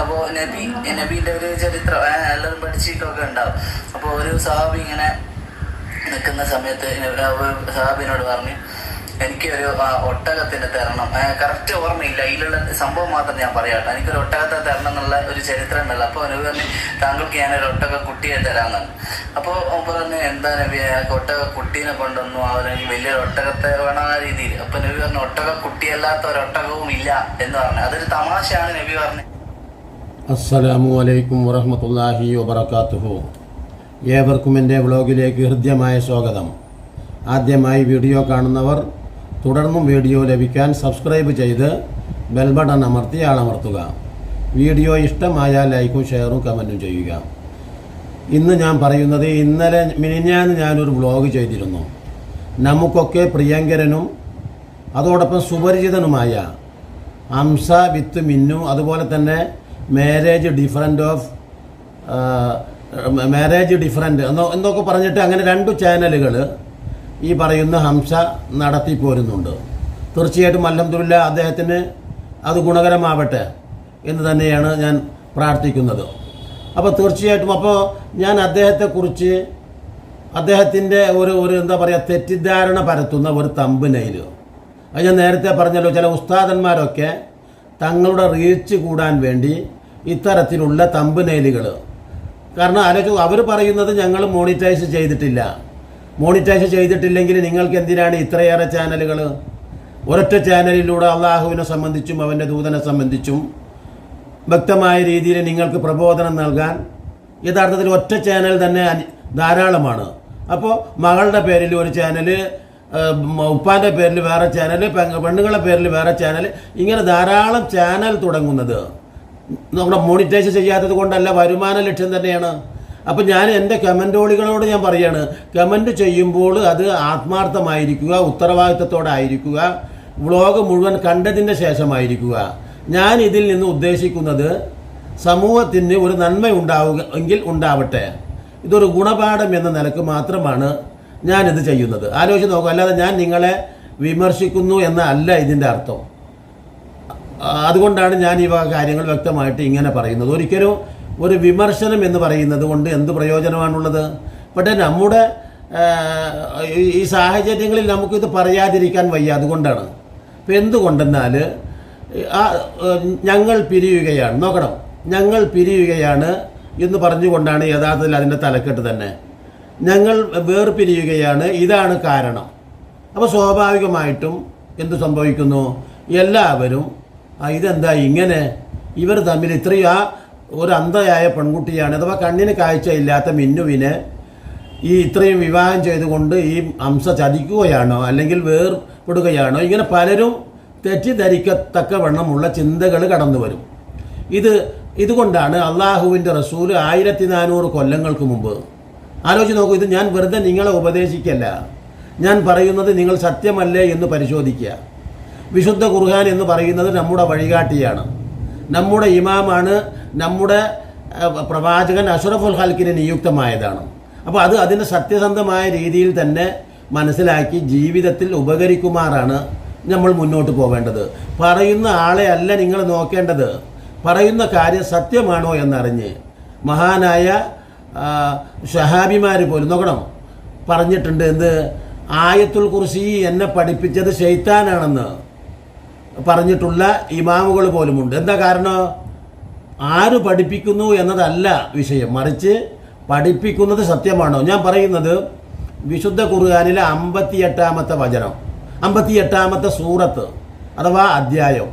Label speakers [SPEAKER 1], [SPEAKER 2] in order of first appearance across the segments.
[SPEAKER 1] അപ്പോൾ നബി നബീന്റെ ഒരു ചരിത്രം എല്ലാവരും പഠിച്ചിട്ടൊക്കെ ഉണ്ടാവും. അപ്പോൾ ഒരു സാബ് ഇങ്ങനെ നിൽക്കുന്ന സമയത്ത് സാബിനോട് പറഞ്ഞു എനിക്കൊരു ഒരു തരണം. കറക്റ്റ് ഓർമ്മയില്ല. അതിലുള്ള സംഭവം മാത്രം ഞാൻ പറയാട്ടോ എനിക്കൊരു ഒട്ടകത്തെ തരണം എന്നുള്ള ഒരു ചരിത്രം ഉണ്ടല്ലോ. അപ്പോൾ നബി പറഞ്ഞു താങ്കൾക്ക് ഞാനൊരു ഒട്ടക കുട്ടിയെ തരാമെന്നാണ് അപ്പോൾ പറഞ്ഞു എന്താ നബി ഒട്ടക കുട്ടീനെ കൊണ്ടൊന്നു അവരെങ്കിൽ വലിയൊരു ഒട്ടകത്തെ വേണം ആ രീതിയിൽ. അപ്പോൾ നബി പറഞ്ഞു ഒട്ടക കുട്ടിയല്ലാത്ത ഒരു ഒട്ടകവും ഇല്ല എന്ന് പറഞ്ഞു. അതൊരു തമാശയാണ് നബി പറഞ്ഞത്.
[SPEAKER 2] അസ്സലാമു അലൈക്കും വറഹമത്തല്ലാഹി വബർക്കാത്തുഹു ഏവർക്കും എന്റെ വ്ളോഗിലേക്ക് ഹൃദ്യമായ സ്വാഗതം. ആദ്യമായി വീഡിയോ കാണുന്നവർ തുടർന്നും വീഡിയോ ലഭിക്കാൻ സബ്സ്ക്രൈബ് ചെയ്ത് ബെൽ ബട്ടൺ അമർത്തി ആളമർത്തുക. വീഡിയോ ഇഷ്ടമായാൽ ലൈക്കും ഷെയറും കമന്റും ചെയ്യുക. ഇന്ന് ഞാൻ പറയുന്നത് ഇന്നലെ മിനിഞ്ഞാന്ന് ഞാനൊരു വ്ളോഗ് ചെയ്തിരുന്നു. നമുക്കൊക്കെ പ്രിയങ്കരനും അതോടൊപ്പം സുപരിചിതനുമായ അംസ വിത്ത് മിന്നു അതുപോലെ തന്നെ marriage different of marriage different എന്നോ എന്നൊക്കെ പറഞ്ഞിട്ട് അങ്ങനെ രണ്ട് ചാനലുകൾ ഈ പറയുന്ന ഹംസ നടത്തി പോരുന്നുണ്ട്. തീർച്ചയായിട്ടും അല്ലംതുല്ല അദ്ദേഹത്തിന് അത് ഗുണകരമാവട്ടെ എന്ന് തന്നെയാണ് ഞാൻ പ്രാർത്ഥിക്കുന്നത്. അപ്പോൾ തീർച്ചയായിട്ടും അപ്പോൾ ഞാൻ അദ്ദേഹത്തെക്കുറിച്ച് അദ്ദേഹത്തിന്റെ ഒരു ഒരു എന്താ പറയുക തെറ്റിദ്ധാരണ പരത്തുന്ന ഒരു തമ്പ് നെയിൽ. അത് ഞാൻ നേരത്തെ പറഞ്ഞല്ലോ ചില ഉസ്താദന്മാരൊക്കെ തങ്ങളുടെ റീച്ച് കൂടാൻ വേണ്ടി ഇത്തരത്തിലുള്ള തമ്പ് നെയിലുകൾ കാരണം ആലോചിച്ചു അവർ പറയുന്നത് ഞങ്ങൾ മോണിറ്റൈസ് ചെയ്തിട്ടില്ല. മോണിറ്റൈസ് ചെയ്തിട്ടില്ലെങ്കിൽ നിങ്ങൾക്ക് എന്തിനാണ് ഇത്രയേറെ ചാനലുകൾ? ഒരൊറ്റ ചാനലിലൂടെ അള്ളാഹുവിനെ സംബന്ധിച്ചും അവന്റെ ദൂതനെ സംബന്ധിച്ചും വ്യക്തമായ രീതിയിൽ നിങ്ങൾക്ക് പ്രബോധനം നൽകാൻ യഥാർത്ഥത്തിൽ ഒറ്റ ചാനൽ തന്നെ ധാരാളമാണ്. അപ്പോൾ മകളുടെ പേരിൽ ഒരു ചാനൽ ഉപ്പാന്റെ പേരിൽ വേറെ ചാനൽ പെണ്ണുങ്ങളുടെ പേരിൽ വേറെ ചാനൽ ഇങ്ങനെ ധാരാളം ചാനൽ തുടങ്ങുന്നത്. നമ്മുടെ മോണിറ്റൈസ് ചെയ്യാത്തത് കൊണ്ടല്ല വരുമാന ലക്ഷ്യം തന്നെയാണ്. അപ്പം ഞാൻ എന്റെ കമന്റോളികളോട് ഞാൻ പറയാണ് കമന്റ് ചെയ്യുമ്പോൾ അത് ആത്മാർത്ഥമായിരിക്കുക ഉത്തരവാദിത്തത്തോടെ ആയിരിക്കുക വ്ളോഗ് മുഴുവൻ കണ്ടതിന്റെ ശേഷമായിരിക്കുക. ഞാൻ ഇതിൽ നിന്ന് ഉദ്ദേശിക്കുന്നത് സമൂഹത്തിന് ഒരു നന്മ ഉണ്ടാവുക എങ്കിൽ ഉണ്ടാവട്ടെ. ഇതൊരു ഗുണപാഠം എന്ന നിലയ്ക്ക് മാത്രമാണ് ഞാനിത് ചെയ്യുന്നത്. ആലോചിച്ച് നോക്കുക അല്ലാതെ ഞാൻ നിങ്ങളെ വിമർശിക്കുന്നു എന്ന അല്ല ഇതിന്റെ അർത്ഥം. അതുകൊണ്ടാണ് ഞാൻ ഈ കാര്യങ്ങൾ വ്യക്തമായിട്ട് ഇങ്ങനെ പറയുന്നത്. ഒരിക്കലും ഒരു വിമർശനം എന്ന് പറയുന്നത് കൊണ്ട് എന്ത് പ്രയോജനമാണുള്ളത്? പക്ഷേ നമ്മുടെ ഈ- സാഹചര്യങ്ങളിൽ നമുക്കിത് പറയാതിരിക്കാൻ വയ്യ അതുകൊണ്ടാണ്. ഇപ്പം എന്തുകൊണ്ടെന്നാൽ ആ ഞങ്ങൾ പിരിയുകയാണ്. നോക്കണം ഞങ്ങൾ പിരിയുകയാണ് എന്ന് പറഞ്ഞുകൊണ്ടാണ് യഥാർത്ഥത്തിൽ അതിന്റെ തലക്കെട്ട് തന്നെ. ഞങ്ങൾ വേർപിരിയുകയാണ് ഇതാണ് കാരണം. അപ്പോൾ സ്വാഭാവികമായിട്ടും എന്ത് സംഭവിക്കുന്നു? എല്ലാവരും ഇതെന്താ ഇങ്ങനെ? ഇവർ തമ്മിൽ ഇത്രയും ആ ഒരു അന്ധയായ പെൺകുട്ടിയാണ്. അഥവാ കണ്ണിന് കാഴ്ചയില്ലാത്ത മിന്നുവിനെ ഈ ഇത്രയും വിവാഹം ചെയ്തുകൊണ്ട് ഈ അംസ ചതിക്കുകയാണോ? അല്ലെങ്കിൽ വേർപെടുകയാണോ? ഇങ്ങനെ പലരും തെറ്റിദ്ധരിക്കത്തക്ക വണ്ണമുള്ള ചിന്തകൾ കടന്നു വരും. ഇത് ഇതുകൊണ്ടാണ് അള്ളാഹുവിന്റെ റസൂൽ ആയിരത്തി നാനൂറ് കൊല്ലങ്ങൾക്ക് മുമ്പ്. ആലോചിച്ച് നോക്കൂ ഇത് ഞാൻ വെറുതെ നിങ്ങളെ ഉപദേശിക്കല്ല. ഞാൻ പറയുന്നത് നിങ്ങൾ സത്യമല്ലേ എന്ന് പരിശോധിക്കുക. വിശുദ്ധ ഖുർഹാൻ എന്ന് പറയുന്നത് നമ്മുടെ വഴികാട്ടിയാണ്. നമ്മുടെ ഇമാമാണ് നമ്മുടെ പ്രവാചകൻ അഷറഫുൽ ഉൽഹാൽക്കിന് നിയുക്തമായതാണ്. അപ്പോൾ അത് അതിന്റെ സത്യസന്ധമായ രീതിയിൽ തന്നെ മനസ്സിലാക്കി ജീവിതത്തിൽ ഉപകരിക്കുമാറാണ് നമ്മൾ മുന്നോട്ട് പോവേണ്ടത്. പറയുന്ന ആളെ അല്ല നിങ്ങൾ നോക്കേണ്ടത്. പറയുന്ന കാര്യം സത്യമാണോ എന്നറിഞ്ഞ് മഹാനായ ഷഹാബിമാർ പോലും നോക്കണം. പറഞ്ഞിട്ടുണ്ട് എന്ത്? ആയത്തുൽ കുറിശി എന്നെ പഠിപ്പിച്ചത് ഷെയ്ത്താനാണെന്ന് പറഞ്ഞിട്ടുള്ള ഇമാമുകൾ പോലുമുണ്ട്. എന്താ കാരണം? ആര് പഠിപ്പിക്കുന്നു എന്നതല്ല വിഷയം. മറിച്ച് പഠിപ്പിക്കുന്നത് സത്യമാണോ? ഞാൻ പറയുന്നത് വിശുദ്ധ ഖുർആാനിലെ അമ്പത്തിയെട്ടാമത്തെ വചനം അമ്പത്തിയെട്ടാമത്തെ സൂറത്ത് അഥവാ അധ്യായം.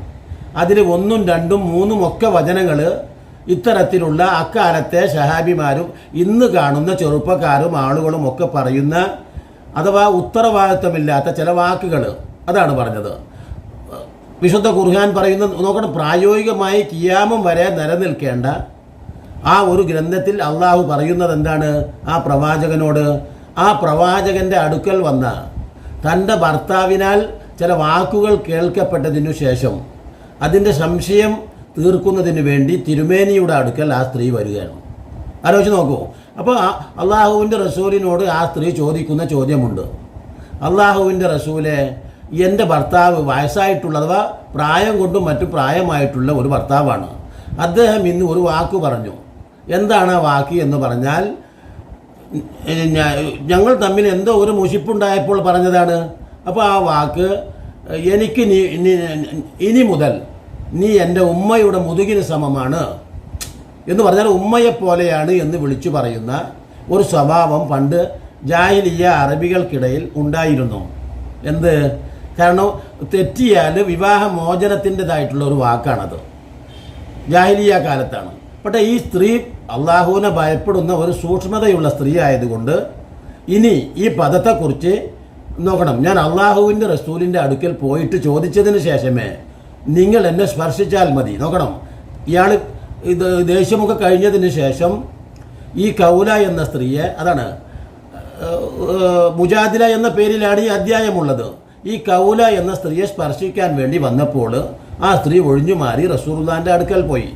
[SPEAKER 2] അതിൽ ഒന്നും രണ്ടും മൂന്നും ഒക്കെ വചനങ്ങൾ ഇത്തരത്തിലുള്ള അക്കാലത്തെ ഷഹാബിമാരും ഇന്ന് കാണുന്ന ചെറുപ്പക്കാരും ആളുകളും ഒക്കെ പറയുന്ന അഥവാ ഉത്തരവാദിത്വമില്ലാത്ത ചില വാക്കുകൾ അതാണ് പറഞ്ഞത്. വിശുദ്ധ ഖുർഹാൻ പറയുന്ന നോക്കണം പ്രായോഗികമായി കിയാമം വരെ നിലനിൽക്കേണ്ട ആ ഒരു ഗ്രന്ഥത്തിൽ അള്ളാഹു പറയുന്നത് എന്താണ്? ആ പ്രവാചകനോട് ആ പ്രവാചകന്റെ അടുക്കൽ വന്ന തന്റെ ഭർത്താവിനാൽ ചില വാക്കുകൾ കേൾക്കപ്പെട്ടതിനു ശേഷം അതിന്റെ സംശയം തീർക്കുന്നതിന് വേണ്ടി തിരുമേനിയുടെ അടുക്കൽ ആ സ്ത്രീ വരികയാണ്. ആലോചിച്ച് നോക്കൂ. അപ്പോൾ അള്ളാഹുവിന്റെ റസൂലിനോട് ആ സ്ത്രീ ചോദിക്കുന്ന ചോദ്യമുണ്ട്. അള്ളാഹുവിന്റെ റസൂലെ എന്റെ ഭർത്താവ് വയസ്സായിട്ടുള്ള അഥവാ പ്രായം കൊണ്ടും മറ്റു പ്രായമായിട്ടുള്ള ഒരു ഭർത്താവാണ്. അദ്ദേഹം ഇന്ന് ഒരു വാക്ക് പറഞ്ഞു. എന്താണ് ആ വാക്ക് എന്ന് പറഞ്ഞാൽ ഞങ്ങൾ തമ്മിൽ എന്തോ ഒരു മുഷിപ്പുണ്ടായപ്പോൾ പറഞ്ഞതാണ്. അപ്പോൾ ആ വാക്ക് എനിക്ക് നീ ഇനി മുതൽ നീ എന്റെ ഉമ്മയുടെ മുതുകിന് സമമാണ് എന്ന് പറഞ്ഞാൽ ഉമ്മയെ പോലെയാണ് എന്ന് വിളിച്ചു പറയുന്ന ഒരു സ്വഭാവം പണ്ട് ജാഹിലിയ അറബികൾക്കിടയിൽ ഉണ്ടായിരുന്നു. എന്ത്? കാരണം തെറ്റിയാൽ വിവാഹമോചനത്തിന്റെതായിട്ടുള്ള ഒരു വാക്കാണത്. ജാഹിലിയ കാലത്താണ്. പക്ഷേ ഈ സ്ത്രീ അള്ളാഹുവിനെ ഭയപ്പെടുന്ന ഒരു സൂക്ഷ്മതയുള്ള സ്ത്രീ ആയതുകൊണ്ട് ഇനി ഈ പദത്തെക്കുറിച്ച് നോക്കണം. ഞാൻ അള്ളാഹുവിന്റെ റസൂലിന്റെ അടുക്കൽ പോയിട്ട് ചോദിച്ചതിന് ശേഷമേ നിങ്ങൾ എന്നെ സ്പർശിച്ചാൽ മതി. നോക്കണം. ഇയാൾ ഇത് ദേഷ്യമൊക്കെ കഴിഞ്ഞതിന് ശേഷം ഈ കൗല എന്ന സ്ത്രീയെ അതാണ് മുജാദില എന്ന പേരിലാണ് ഈ അധ്യായമുള്ളത്. ഈ കൗല എന്ന സ്ത്രീയെ സ്പർശിക്കാൻ വേണ്ടി വന്നപ്പോൾ ആ സ്ത്രീ ഒഴിഞ്ഞു മാറി റസൂറുല്ലാന്റെ അടുക്കൽ പോയി.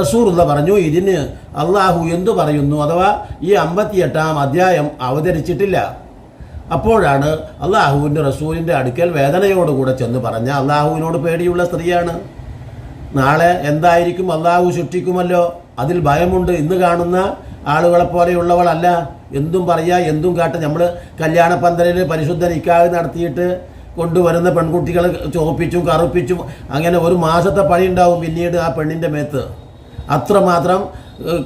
[SPEAKER 2] റസൂറുല്ല പറഞ്ഞു ഇതിന് അള്ളാഹു എന്തു പറയുന്നു? അഥവാ ഈ അമ്പത്തിയെട്ടാം അധ്യായം അവതരിച്ചിട്ടില്ല. അപ്പോഴാണ് അള്ളാഹുവിന്റെ റസൂലിന്റെ അടുക്കൽ വേദനയോടുകൂടെ ചെന്ന് പറഞ്ഞ അള്ളാഹുവിനോട് പേടിയുള്ള സ്ത്രീയാണ്. നാളെ എന്തായിരിക്കും? അള്ളാഹു ശിക്ഷിക്കുമല്ലോ. അതിൽ ഭയമുണ്ട്. ഇന്ന് കാണുന്ന ആളുകളെ പോലെയുള്ളവളല്ല. എന്തും പറയുക എന്തും കാട്ട. നമ്മൾ കല്യാണ പന്തലിൽ പരിശുദ്ധ നിക്കാഹ് നടത്തിയിട്ട് കൊണ്ടുവരുന്ന പെൺകുട്ടികളെ ചോപ്പിച്ചും കറുപ്പിച്ചും അങ്ങനെ ഒരു മാസത്തെ പണി ഉണ്ടാവും പിന്നീട് ആ പെണ്ണിന്റെ മേത്ത്. അത്രമാത്രം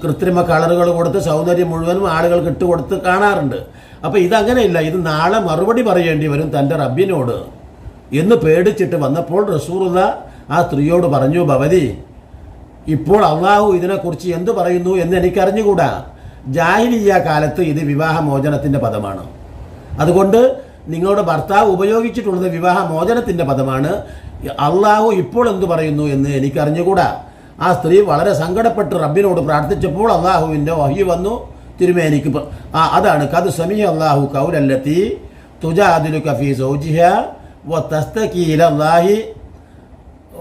[SPEAKER 2] കൃത്രിമ കളറുകൾ കൊടുത്ത് സൗന്ദര്യം മുഴുവനും ആളുകൾക്ക് ഇട്ടുകൊടുത്ത് കാണാറുണ്ട്. അപ്പോൾ ഇതങ്ങനെയില്ല ഇത് നാളെ മറുപടി പറയേണ്ടി വരും തന്റെ റബ്ബിനോട്. എന്ന് പേടിച്ചിട്ട് വന്നപ്പോൾ റസൂറുള്ള ആ സ്ത്രീയോട് പറഞ്ഞു ഭവതി ഇപ്പോൾ അള്ളാഹു ഇതിനെക്കുറിച്ച് എന്ത് പറയുന്നു എന്ന് എനിക്കറിഞ്ഞുകൂടാ. ജാഹിലിയ കാലത്ത് ഇത് വിവാഹമോചനത്തിന്റെ പദമാണ്. അതുകൊണ്ട് നിങ്ങളുടെ ഭർത്താവ് ഉപയോഗിച്ചിട്ടുള്ളത് വിവാഹമോചനത്തിന്റെ പദമാണ്. അള്ളാഹു ഇപ്പോൾ എന്ത് പറയുന്നു എന്ന് എനിക്കറിഞ്ഞുകൂടാ. ആ സ്ത്രീ വളരെ സങ്കടപ്പെട്ട് റബ്ബിനോട് പ്രാർത്ഥിച്ചപ്പോൾ അള്ളാഹുവിന്റെ വഹി വന്നു. തിരുമേനിക്ക് ആ അതാണ്. കത് സമി അള്ളാഹു കൗലല്ലത്തി തുജാദിലു കഫി സൗജിഹ വ തസ്തകീലല്ലാഹി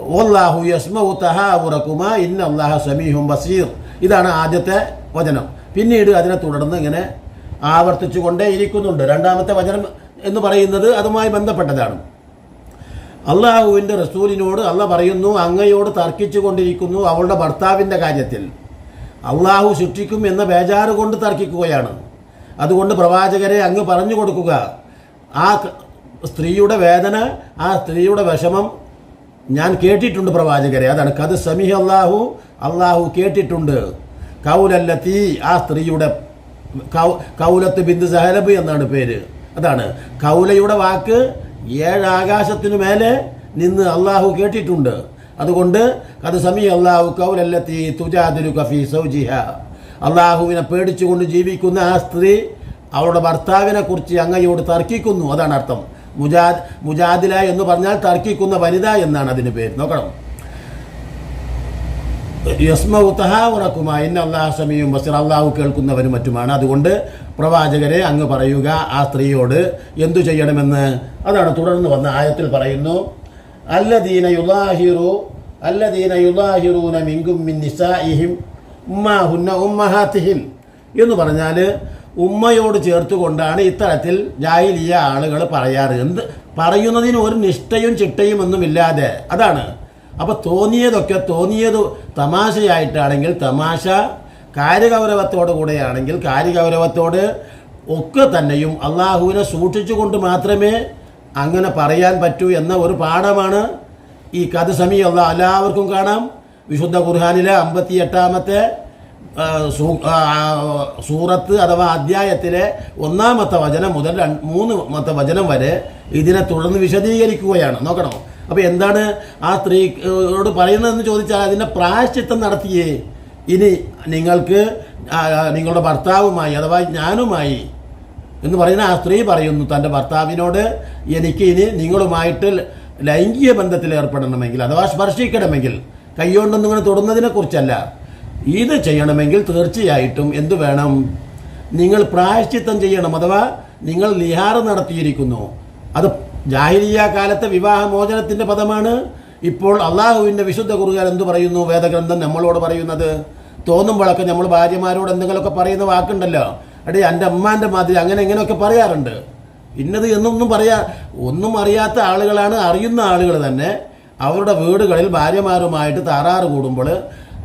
[SPEAKER 2] വല്ലാഹു യസ്മഉ തഹാവുറക്കുമ ഇന്ന അള്ളാഹ സമീഹും ബസീർ. ഇതാണ് ആദ്യത്തെ വചനം. പിന്നീട് അതിനെ തുടർന്ന് ഇങ്ങനെ ആവർത്തിച്ചു കൊണ്ടേ ഇരിക്കുന്നുണ്ട്. രണ്ടാമത്തെ വചനം എന്ന് പറയുന്നത് അതുമായി ബന്ധപ്പെട്ടതാണ്. അള്ളാഹുവിന്റെ റസൂലിനോട് അള്ള പറയുന്നു അങ്ങയോട് തർക്കിച്ചു കൊണ്ടിരിക്കുന്നു അവളുടെ ഭർത്താവിന്റെ കാര്യത്തിൽ. അള്ളാഹു ശിക്ഷിക്കും എന്ന ബേജാറ് കൊണ്ട് തർക്കിക്കുകയാണ്. അതുകൊണ്ട് പ്രവാചകരെ അങ്ങ് പറഞ്ഞു കൊടുക്കുക. ആ സ്ത്രീയുടെ വേദന ആ സ്ത്രീയുടെ വിഷമം ഞാൻ കേട്ടിട്ടുണ്ട് പ്രവാചകരെ. അതാണ് കത് സമിഹ അള്ളാഹു അള്ളാഹു കേട്ടിട്ടുണ്ട്. കൗലല്ലത്തി ആ സ്ത്രീയുടെ കൗലത്ത് ബിന്ദു സഹലബ് എന്നാണ് പേര്. അതാണ് കൗലയുടെ വാക്ക് ഏഴ് ഏഴാകാശത്തിനു മേലെ നിന്ന് അള്ളാഹു കേട്ടിട്ടുണ്ട്. അതുകൊണ്ട് കത് സമീ അള്ളാഹു കൗലല്ലത്തി തുജാദിലു കഫി സൗജിഹ. അള്ളാഹുവിനെ പേടിച്ചുകൊണ്ട് ജീവിക്കുന്ന ആ സ്ത്രീ അവളുടെ ഭർത്താവിനെ കുറിച്ച് അങ്ങയോട് തർക്കിക്കുന്നു. അതാണ് അർത്ഥം. മുജാ മുജാദില എന്ന് പറഞ്ഞാൽ തർക്കിക്കുന്ന വനിത എന്നാണ് അതിന് പേര്. നോക്കണം. യസ്മഉത്തഹാവുറക്കുമാ ഇന്ന അള്ളാഹു സമീയും ബസിർ. അള്ളാഹു കേൾക്കുന്നവരും മറ്റുമാണ്. അതുകൊണ്ട് പ്രവാചകരെ അങ്ങ് പറയുക ആ സ്ത്രീയോട് എന്തു ചെയ്യണമെന്ന്. അതാണ് തുടർന്ന് വന്ന ആയത്തിൽ പറയുന്നു അല്ലദീന യുലാഹിറു അല്ലദീന യുലാഹിറൂന മിങ്കും മിൻ നിസാഇഹിം ഉമ്മാഹുന്ന ഉമ്മഹാത്തിഹിം. എന്ന് പറഞ്ഞാൽ ഉമ്മയോട് ചേർത്തുകൊണ്ടാണ് ഇത്തരത്തിൽ ജാഹിലിയ ആളുകൾ പറയാറ്. എന്ത്? പറയുന്നതിന് ഒരു നിഷ്ഠയും ചിട്ടയും ഒന്നുമില്ലാതെ. അതാണ്. അപ്പോൾ തോന്നിയതൊക്കെ തോന്നിയത് തമാശയായിട്ടാണെങ്കിൽ തമാശ കാര്യഗൗരവത്തോടു കൂടെയാണെങ്കിൽ കാര്യഗൗരവത്തോട് ഒക്കെ തന്നെയും അള്ളാഹുവിനെ സൂക്ഷിച്ചുകൊണ്ട് മാത്രമേ അങ്ങനെ പറയാൻ പറ്റൂ എന്ന ഒരു പാഠമാണ് ഈ കഥ സമയം എല്ലാവർക്കും കാണാം. വിശുദ്ധ ഖുർഹാനിലെ അമ്പത്തി എട്ടാമത്തെ സൂറത്ത് അഥവാ അധ്യായത്തിലെ ഒന്നാമത്തെ വചനം മുതൽ മൂന്ന് മത്തെ വചനം വരെ ഇതിനെ തുടർന്ന് വിശദീകരിക്കുകയാണ്. നോക്കണോ? അപ്പോൾ എന്താണ് ആ സ്ത്രീയോട് പറയുന്നതെന്ന് ചോദിച്ചാൽ അതിന്റെ പ്രായശ്ചിത്തം നടത്തിയേ. ഇനി നിങ്ങൾക്ക് നിങ്ങളുടെ ഭർത്താവുമായി അഥവാ ഞാനുമായി എന്ന് പറയുന്ന ആ സ്ത്രീ പറയുന്നു തന്റെ ഭർത്താവിനോട് എനിക്ക് ഇനി നിങ്ങളുമായിട്ട് ലൈംഗിക ബന്ധത്തിൽ ഏർപ്പെടണമെങ്കിൽ അഥവാ സ്പർശിക്കണമെങ്കിൽ കൈകൊണ്ടൊന്നും ഇങ്ങനെ തൊടുന്നതിനെ കുറിച്ചല്ല ഇത് ചെയ്യണമെങ്കിൽ തീർച്ചയായിട്ടും എന്തു വേണം? നിങ്ങൾ പ്രായശ്ചിത്തം ചെയ്യണം അഥവാ നിങ്ങൾ ലിഹാർ നടത്തിയിരിക്കുന്നു. അത് ജാഹിരിയ കാലത്തെ വിവാഹമോചനത്തിന്റെ പദമാണ്. ഇപ്പോൾ അള്ളാഹുവിന്റെ വിശുദ്ധ കുറുകാൻ എന്ത് പറയുന്നു? വേദഗ്രന്ഥം നമ്മളോട് പറയുന്നത്. തോന്നുമ്പോഴൊക്കെ നമ്മൾ ഭാര്യമാരോട് എന്തെങ്കിലുമൊക്കെ പറയുന്ന വാക്കുണ്ടല്ലോ. അടേ എന്റെ അമ്മാന്റെ മാതിരി അങ്ങനെ ഇങ്ങനെയൊക്കെ പറയാറുണ്ട്. ഇന്നത് എന്നൊന്നും പറയാ ഒന്നും അറിയാത്ത ആളുകളാണ് അറിയുന്ന ആളുകൾ തന്നെ. അവരുടെ വീടുകളിൽ ഭാര്യമാരുമായിട്ട് താറാറ് കൂടുമ്പോൾ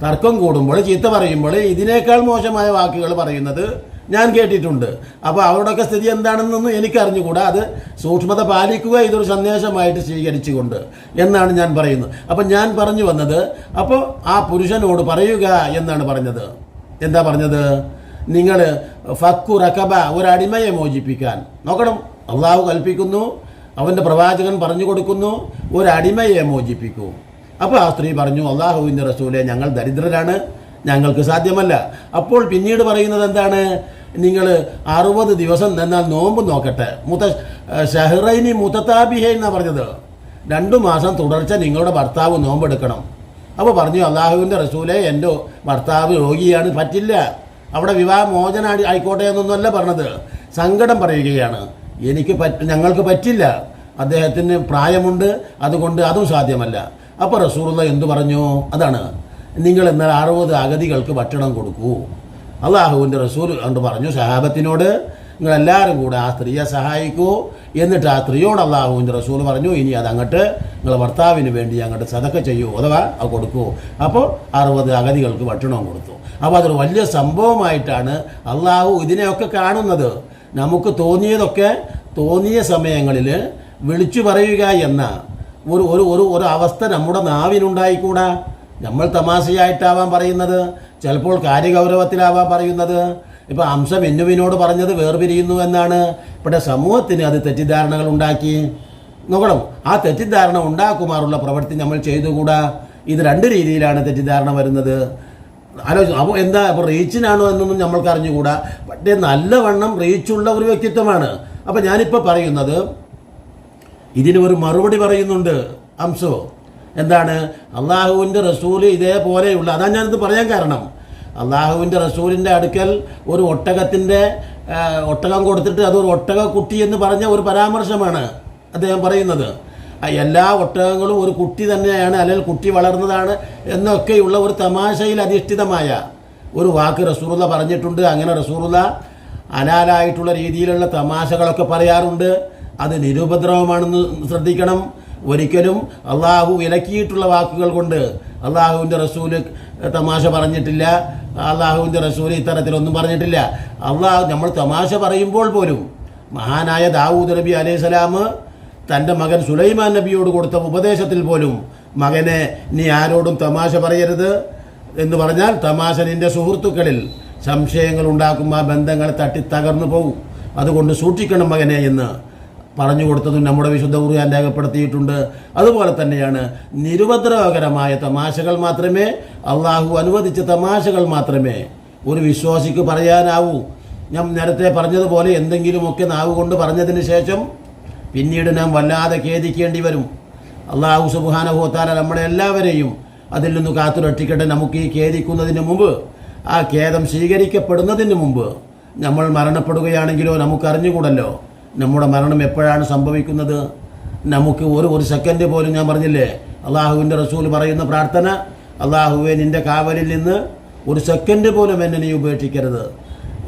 [SPEAKER 2] തർക്കം കൂടുമ്പോൾ ചീത്ത പറയുമ്പോൾ ഇതിനേക്കാൾ മോശമായ വാക്കുകൾ പറയുന്നത് ഞാൻ കേട്ടിട്ടുണ്ട്. അപ്പോൾ അവരുടെയൊക്കെ സ്ഥിതി എന്താണെന്നൊന്നും എനിക്കറിഞ്ഞുകൂടാ. അത് സൂക്ഷ്മത പാലിക്കുക ഇതൊരു സന്ദേശമായിട്ട് സ്വീകരിച്ചുകൊണ്ട് എന്നാണ് ഞാൻ പറയുന്നത്. അപ്പം ഞാൻ പറഞ്ഞു വന്നത് അപ്പോൾ ആ പുരുഷനോട് പറയുക എന്നാണ് പറഞ്ഞത്. എന്താ പറഞ്ഞത്? നിങ്ങൾ ഫക്കു റക്കബ ഒരടിമയെ മോചിപ്പിക്കാൻ. നോക്കണം അള്ളാഹു കൽപ്പിക്കുന്നു അവന്റെ പ്രവാചകൻ പറഞ്ഞു കൊടുക്കുന്നു ഒരടിമയെ മോചിപ്പിക്കൂ. അപ്പോൾ ആ സ്ത്രീ പറഞ്ഞു അള്ളാഹുവിന്റെ റസൂലെ ഞങ്ങൾ ദരിദ്രരാണ് ഞങ്ങൾക്ക് സാധ്യമല്ല. അപ്പോൾ പിന്നീട് പറയുന്നത് എന്താണ്? നിങ്ങൾ അറുപത് ദിവസം നിന്നാൽ നോമ്പ് നോക്കട്ടെ. മുത്ത ഷഹ്റൈനി മുത്തതാബിഹ എന്നാണ് പറഞ്ഞത്. രണ്ടു മാസം തുടർച്ച നിങ്ങളുടെ ഭർത്താവ് നോമ്പെടുക്കണം. അപ്പോൾ പറഞ്ഞു അള്ളാഹുവിന്റെ റസൂലെ എന്റെ ഭർത്താവ് രോഗിയാണ് പറ്റില്ല. അവിടെ വിവാഹ മോചന ആയി- ആയിക്കോട്ടെ എന്നൊന്നുമല്ല പറഞ്ഞത്. സങ്കടം പറയുകയാണ്. എനിക്ക് പറ്റ ഞങ്ങൾക്ക് പറ്റില്ല. അദ്ദേഹത്തിന് പ്രായമുണ്ട് അതുകൊണ്ട് അതും സാധ്യമല്ല. അപ്പോൾ റസൂറുള്ള എന്തു പറഞ്ഞു? അതാണ് നിങ്ങൾ എന്നാൽ അറുപത് അഗതികൾക്ക് ഭക്ഷണം കൊടുക്കൂ. അള്ളാഹുവിന്റെ റസൂൽ കണ്ട് പറഞ്ഞു സഹാബത്തിനോട് നിങ്ങളെല്ലാവരും കൂടെ ആ സ്ത്രീയെ സഹായിക്കൂ. എന്നിട്ട് ആ സ്ത്രീയോട് അള്ളാഹുവിന്റെ റസൂൽ പറഞ്ഞു ഇനി അത് അങ്ങോട്ട് നിങ്ങൾ ഭർത്താവിന് വേണ്ടി അങ്ങോട്ട് സതക്ക ചെയ്യൂ അഥവാ അത് കൊടുക്കൂ. അപ്പോൾ അറുപത് അഗതികൾക്ക് ഭക്ഷണം കൊടുത്തു. അപ്പോൾ അതൊരു വലിയ സംഭവമായിട്ടാണ് അള്ളാഹു ഇതിനെയൊക്കെ കാണുന്നത്. നമുക്ക് തോന്നിയതൊക്കെ തോന്നിയ സമയങ്ങളിൽ വിളിച്ചു പറയുക എന്ന ഒരു ഒരു ഒരു ഒരു അവസ്ഥ നമ്മുടെ നാവിനുണ്ടായിക്കൂടാ നമ്മൾ തമാശയായിട്ടാവാൻ പറയുന്നത് ചിലപ്പോൾ കാര്യഗൗരവത്തിലാവാൻ പറയുന്നത്. ഇപ്പോൾ അംശം എന്നുവിനോട് പറഞ്ഞത് വേർപിരിയുന്നു എന്നാണ്. ഇവിടെ സമൂഹത്തിന് അത് തെറ്റിദ്ധാരണകൾ ഉണ്ടാക്കി. നോക്കണം ആ തെറ്റിദ്ധാരണ ഉണ്ടാക്കുമാറുള്ള പ്രവൃത്തി നമ്മൾ ചെയ്തുകൂടാ? ഇത് രണ്ട് രീതിയിലാണ് തെറ്റിദ്ധാരണ വരുന്നത്. ആലോചിച്ചു അപ്പോൾ എന്താ അപ്പോൾ റീച്ചിനാണോ എന്നൊന്നും നമ്മൾക്ക് അറിഞ്ഞുകൂടാ. പക്ഷേ നല്ലവണ്ണം റീച്ചുള്ള ഒരു വ്യക്തിത്വമാണ്. അപ്പോൾ ഞാനിപ്പോൾ പറയുന്നത് ഇതിന് ഒരു മറുപടി പറയുന്നുണ്ട്. അംസോ എന്താണ്? അള്ളാഹുവിന്റെ റസൂൽ ഇതേപോലെയുള്ള അതാ ഞാനിത് പറയാൻ കാരണം. അള്ളാഹുവിന്റെ റസൂലിന്റെ അടുക്കൽ ഒരു ഒട്ടകത്തിന്റെ ഒട്ടകം കൊടുത്തിട്ട് അതൊരു ഒട്ടക കുട്ടി എന്ന് പറഞ്ഞ ഒരു പരാമർശമാണ് അദ്ദേഹം പറയുന്നത്. എല്ലാ ഒട്ടകങ്ങളും ഒരു കുട്ടി തന്നെയാണ് അല്ലെങ്കിൽ കുട്ടി വളർന്നതാണ് എന്നൊക്കെയുള്ള ഒരു തമാശയിൽ അധിഷ്ഠിതമായ ഒരു വാക്ക് റസൂറുള്ള പറഞ്ഞിട്ടുണ്ട്. അങ്ങനെ റസൂറുള്ള അനാലായിട്ടുള്ള രീതിയിലുള്ള തമാശകളൊക്കെ പറയാറുണ്ട്. അത് നിരുപദ്രവമാണെന്ന് ശ്രദ്ധിക്കണം. ഒരിക്കലും അള്ളാഹു വിലക്കിയിട്ടുള്ള വാക്കുകൾ കൊണ്ട് അള്ളാഹുവിന്റെ റസൂൽ തമാശ പറഞ്ഞിട്ടില്ല. അള്ളാഹുവിന്റെ റസൂൽ ഇത്തരത്തിലൊന്നും പറഞ്ഞിട്ടില്ല. അള്ളാഹു നമ്മൾ തമാശ പറയുമ്പോൾ പോലും മഹാനായ ദാവൂദ് നബി അലൈഹി സ്വലാം തന്റെ മകൻ സുലൈമാൻ നബിയോട് കൊടുത്ത ഉപദേശത്തിൽ പോലും മകനെ നീ ആരോടും തമാശ പറയരുത് എന്ന് പറഞ്ഞാൽ തമാശ നിന്റെ സുഹൃത്തുക്കളിൽ സംശയങ്ങൾ ഉണ്ടാക്കും ആ ബന്ധങ്ങൾ തട്ടി തകർന്നു പോകും അതുകൊണ്ട് സൂക്ഷിക്കണം മകനെ എന്ന് പറഞ്ഞു കൊടുത്തതും നമ്മുടെ വിശുദ്ധ ഖുർആൻ രേഖപ്പെടുത്തിയിട്ടുണ്ട്. അതുപോലെ തന്നെയാണ് നിരുപദ്രവകരമായ തമാശകൾ മാത്രമേ അള്ളാഹു അനുവദിച്ച തമാശകൾ മാത്രമേ ഒരു വിശ്വാസിക്ക് പറയാനാവൂ. ഞാൻ നേരത്തെ പറഞ്ഞതുപോലെ എന്തെങ്കിലുമൊക്കെ നാവ് കൊണ്ട് പറഞ്ഞതിന് ശേഷം പിന്നീട് നാം വല്ലാതെ ഖേദിക്കേണ്ടി വരും. അള്ളാഹു സുബാനഹോത്താല നമ്മളെ എല്ലാവരെയും അതിൽ നിന്ന് കാത്തു രക്ഷിക്കട്ടെ നമുക്ക് ഈ ഖേദിക്കുന്നതിന് മുമ്പ് ആ ഖേദം സ്വീകരിക്കപ്പെടുന്നതിന് മുമ്പ് നമ്മൾ മരണപ്പെടുകയാണെങ്കിലോ നമുക്കറിഞ്ഞുകൂടല്ലോ. നമ്മുടെ മരണം എപ്പോഴാണ് സംഭവിക്കുന്നത്? നമുക്ക് ഒരു ഒരു സെക്കൻഡ് പോലും ഞാൻ പറഞ്ഞില്ലേ? അള്ളാഹുവിന്റെ റസൂൽ പറയുന്ന പ്രാർത്ഥന അള്ളാഹുവെ നിന്റെ കാവലിൽ നിന്ന് ഒരു സെക്കൻഡ് പോലും എന്നെ നീ ഉപേക്ഷിക്കരുത്.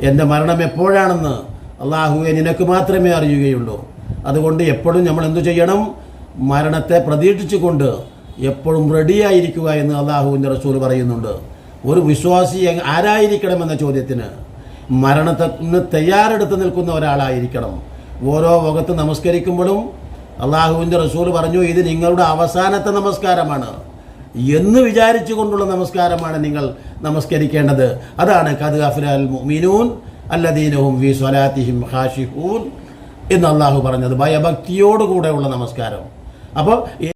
[SPEAKER 2] എന്റെ മരണം എപ്പോഴാണെന്ന് അള്ളാഹുവെ നിനക്ക് മാത്രമേ അറിയുകയുള്ളൂ. അതുകൊണ്ട് എപ്പോഴും നമ്മൾ എന്തു ചെയ്യണം? മരണത്തെ പ്രതീക്ഷിച്ചുകൊണ്ട് എപ്പോഴും റെഡിയായിരിക്കുക എന്ന് അള്ളാഹുവിന്റെ റസൂൽ പറയുന്നുണ്ട്. ഒരു വിശ്വാസി ആരായിരിക്കണം എന്ന ചോദ്യത്തിന് മരണത്തിന് തയ്യാറെടുത്ത് നിൽക്കുന്ന ഒരാളായിരിക്കണം. ഓരോ വകത്ത് നമസ്കരിക്കുമ്പോഴും അള്ളാഹുവിന്റെ റസൂൽ പറഞ്ഞു ഇത് നിങ്ങളുടെ അവസാനത്തെ നമസ്കാരമാണ്. എന്ന് വിചാരിച്ചു കൊണ്ടുള്ള നമസ്കാരമാണ് നിങ്ങൾ നമസ്കരിക്കേണ്ടത്. അതാണ് കത് അഫ്ലാൽ അല്ലദീനഹും വി സ്വലാത്തിഹിം ഹാഷിഹൂൻ എന്ന് അള്ളാഹു പറഞ്ഞത്. ഭയഭക്തിയോടുകൂടെയുള്ള നമസ്കാരം. അപ്പോൾ